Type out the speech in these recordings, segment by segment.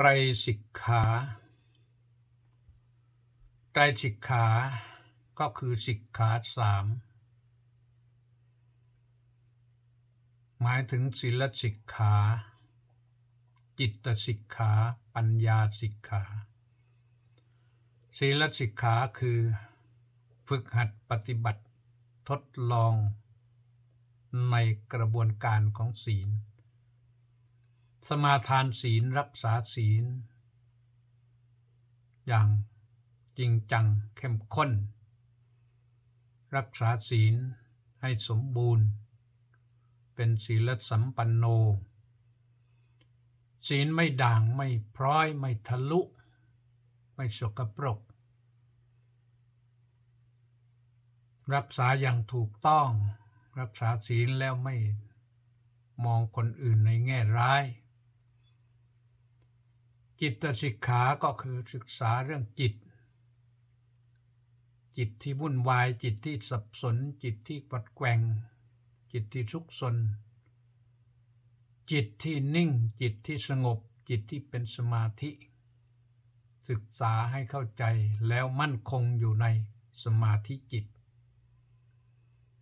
ไตรสิกขาไตรสิกขาก็คือสิกขาสามหมายถึงศีลสิกขา จิตสิกขา ปัญญาสิกขาศีลสิกขาคือฝึกหัดปฏิบัติทดลองในกระบวนการของศีล สมาทานศีลรักษาศีล อย่างจริงจังเข้มข้น รักษาศีลให้สมบูรณ์ เป็นศีลสัมปันโน ศีลไม่ด่างไม่พร้อยไม่ทะลุ ไม่สกปรก รักษาอย่างถูกต้อง รักษาศีลแล้วไม่มองคนอื่นในแง่ร้าย จิตสิกขาก็คือศึกษาเรื่องจิต จิตที่วุ่นวาย จิตที่สับสน จิตที่ปัดแกว่งจิตที่ทุกสน จิตที่นิ่ง จิตที่สงบ จิตที่เป็นสมาธิ ศึกษาให้เข้าใจแล้วมั่นคงอยู่ในสมาธิจิต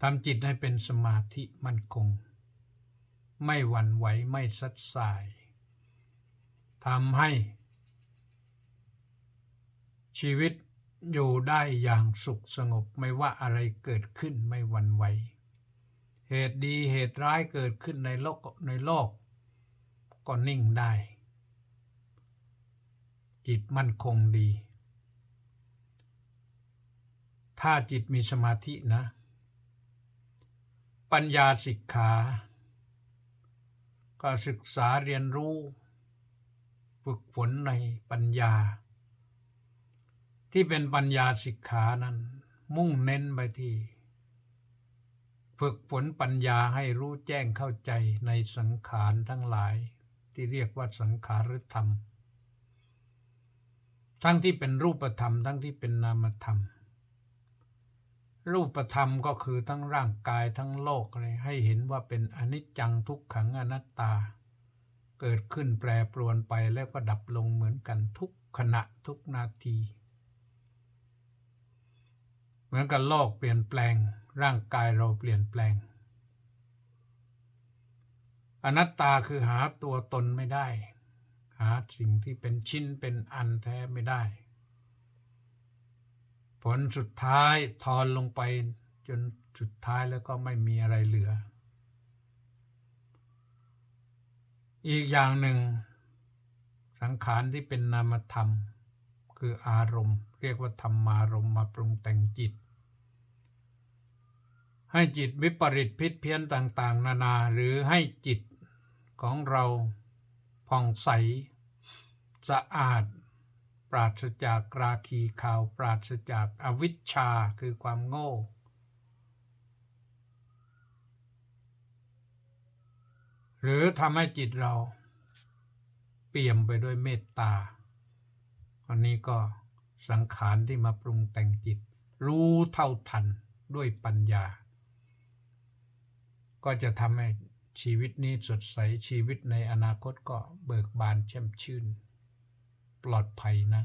ทำจิตให้เป็นสมาธิมั่นคง ไม่หวั่นไหวไม่สัดสาย ทำให้ชีวิตอยู่ได้อย่างสุขสงบไม่ว่าอะไรเกิดขึ้นไม่หวั่นไหว เหตุดีเหตุร้ายเกิดขึ้นในโลกในโลก ก็นิ่งได้ จิตมั่นคงดี ถ้าจิตมีสมาธินะ ปัญญาสิกขา ก็ศึกษาเรียนรู้ ฝึกฝนในปัญญา ที่เป็นปัญญาสิกขานั้น มุ่งเน้นไปที่ ฝึกฝนปัญญาให้รู้แจ้งเข้าใจในสังขารทั้งหลาย ที่เรียกว่าสังขารธรรม ทั้งที่เป็นรูปธรรม ทั้งที่เป็นนามธรรม รูปธรรมก็คือทั้งร่างกายทั้งโลกเลยให้เห็นว่าเป็นอนิจจังทุกขังอนัตตา เกิดขึ้นแปรปรวนไปแล้วก็ดับลงเหมือนกันทุกขณะทุกนาที เหมือนกับโลกเปลี่ยนแปลงร่างกายเราเปลี่ยนแปลง อนัตตาคือหาตัวตนไม่ได้ หาสิ่งที่เป็นชิ้นเป็นอันแท้ไม่ได้ ผลสุดท้ายทอนลงไปจนสุดท้ายแล้วก็ไม่มีอะไรเหลือ อีกอย่างหนึ่ง สังขารที่เป็นนามธรรม คืออารมณ์ เรียกว่าธรรมารมณ์มาปรุงแต่งจิต ให้จิตวิปริตพิษเพี้ยนต่างๆ นานาหรือให้จิตของเราผ่องใส สะอาด ปราศจากราคีข่าว ปราศจากอวิชชาคือความโง่ หรือทำให้จิตเราเปี่ยมไปด้วยเมตตาอันนี้ก็สังขารที่มาปรุงแต่งจิต รู้เท่าทันด้วยปัญญา ก็จะทำให้ชีวิตนี้สดใสชีวิตในอนาคตก็เบิกบานแช่มชื่น ปลอดภัยนะ